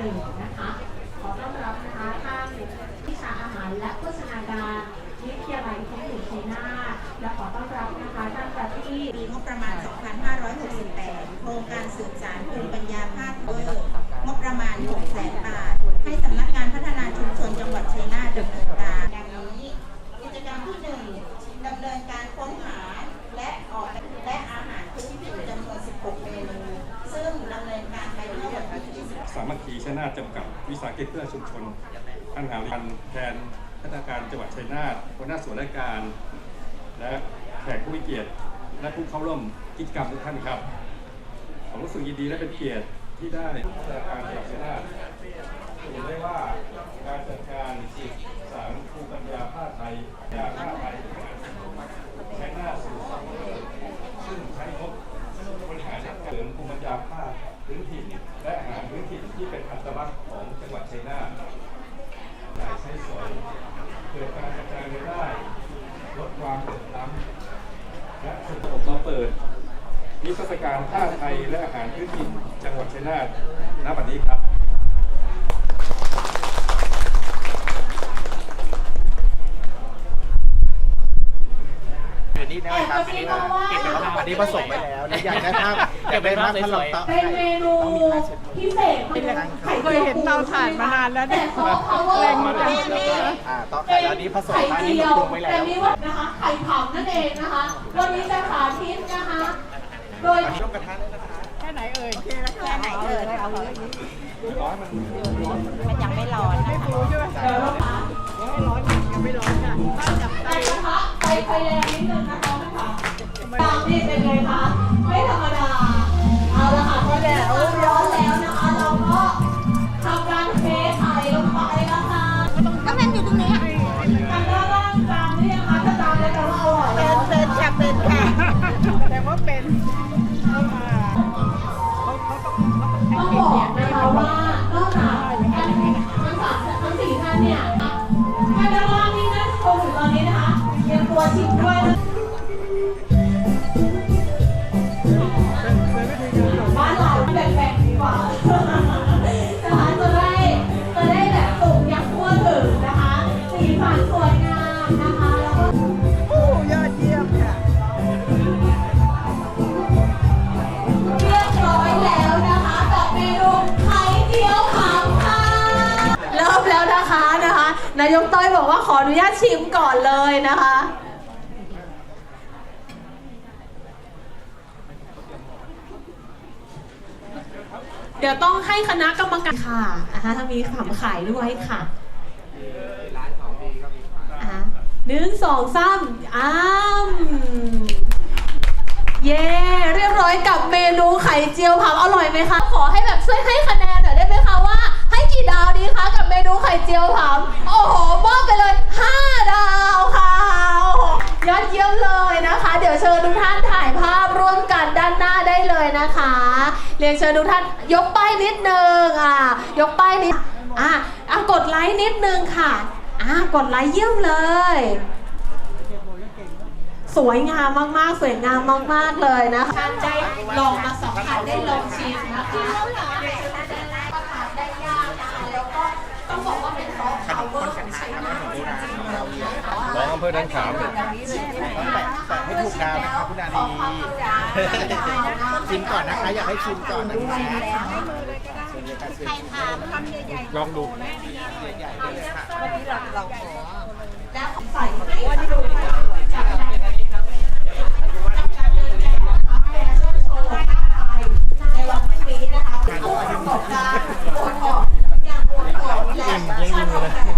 นนะคะ ขอต้อนรับนะคะท่านวิชาอาหารและโฆษณาการวิทยาลัยเทคนิคชัยนาทและขอต้อนรับนะคะท่านประที่ปีงบประมาณ2 5 ชยนาทจำกัด วิสาหกิจเพื่อชุมชนท่านหาริกันแทนพัฒนาการจังหวัดชัยนาทหัวหน้าส่วนราชการ และแขกผู้มีเกียรติและผู้เข้าร่วมกิจกรรมทุกท่านครับ ผมรู้สึกยินดีและเป็นเกียรติที่ได้พัฒนาการจัดชัยนาทเห็นได้ว่าการจัดการสืบสารภูมิปัญญาผ้าไทยยาผ้าไทยใช้หน้าสู่สังคมซึ่งใช้งบบริหารจัดการเสริมภูมิปัญญาภาคพื้นถิ่น ตลักษณ์ของจังหวัดชัยนาทจ่ายใช้สอยเกิดการกระจายรายได้ลดความเหลื่อมล้ำและระบบเราเปิดนิทรรศการผ้าไทยและอาหารพื้นถิ่นจังหวัดชัยนาทณบัดนี้ครับเดืนนี้ได้ไหมครับอันนี้เก็บไปแล้ว อันนี้ผสมไปแล้วนะอยากได้ภาพอยากได้ภาพท่านลองตั้งเป็นเมนูพิเศษไข่เคยเห็นเตาถ่านมานานแล้วแต่เนี่ยซอฟต์พาวเวอร์แรงขมาองจากเราเนี่ยอ่าต่อไข่แล้วอันนี้ผสมไข่อันนี้เจีมันยวปรุงไว้แล้แต่วนี่ว่านะคะไข่ผำนั่นเองนะคะ วันนี้จะสาธิตนะคะ โดยอันนี้ร่วมกระทะเลยนะคะแค่ไหนเอ่ยแค่ไหนเอ่ยร้อยมันมันยังไม่ร้อนไม่นะคะรู้ใช่ไหมเดี๋ยวนะคะไม่ร้อนยังไม่ร้อนค่ะถ้าจับในได้กระทะไฟไฟแรงนิดนึงนะคะายกต้อยบอกว่าขออนุญาตชิมก่อนเลยนะคะ เดี๋ยวต้องให้คณะกรรมการค่ะนะคะถ้ามีขำขายด้วยค่ะหนึ่งสองสามอ้ามเย้เรียบร้อยกับเมนูไข่เจียวผักอร่อยไหมคะ ขอให้แบบช่วยให้คะแน เรียนเชิญทุกท่านยกป้ายนิดนึงอะยกป้ายนิดอะอะกดไลค์นิดนึงค่ะอะกดไลค์เยี่ยมเลย สวยงามมากๆ สวยงามมากๆเลยนะคะท่านได้ลองมาสัมผัสได้ลองชิมนะคะประทานได้ยากนะคะแล้วก็ต้องบอกว่าเป็นซอฟต์พาวเวอร์ของชัยนาทจริงๆเลยนะคะของอำเภอดันขาม ต้องแตะแตะให้ถูกดาวนะครับคุณอาดีชิมก่อนนะคะ อยากให้ชิมก่อนนะคะเชิญเลยค่ะเชิญลองดูใหญ่ๆเลยค่ะแล้วใส่ให้ดูจากการเดินแบบนะคะแฟชั่นโชว์ภาคไทยในวันพรุ่งนี้นะคะผู้ประกอบการโอทอปอย่างโอทอปและ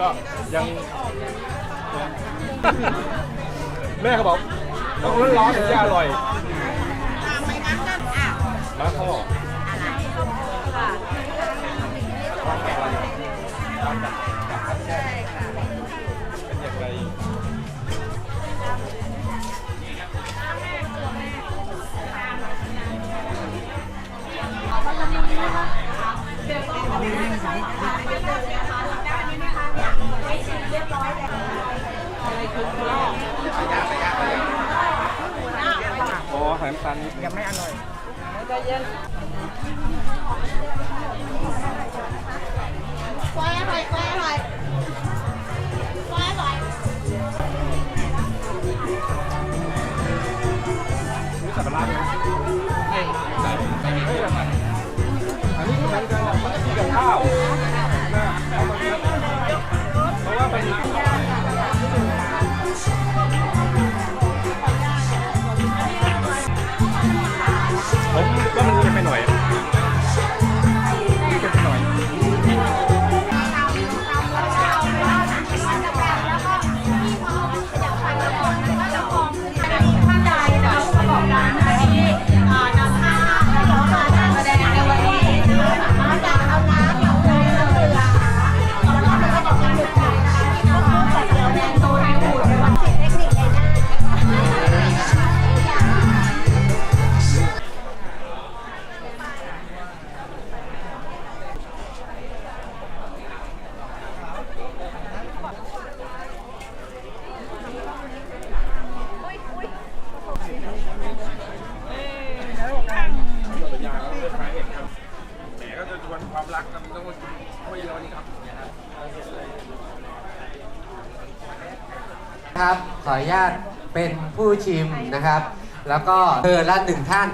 ก็ยังแม่เขาบอกต้องร้อนๆถึงจะอร่อยมาพ่อ อยน้ำตาลนิดยังไม่อร่อยกล้วยอร่อยกล้วยอร่อย รักกันต้องคุยเรานี่ครับครับขออนุญาตเป็นผู้ชิมนะครับ แล้วก็อำเภอละหนึ่งท่าน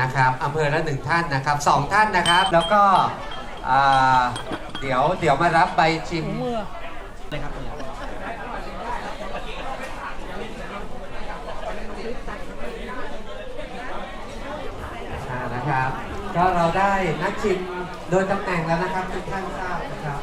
นะครับอำเภอละหนึ่งท่านนะครับสองท่านนะครับ แล้วก็อ่าเดี๋ยวเดี๋ยวมารับใบชิมอ่านะครับ ก็เราได้นักชิมโดยตำแหน่งแล้วนะครับทุกท่านทราบนะครับ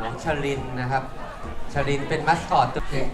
น้องชลินนะครับชลินเป็นมัสคอตตัวเด็ก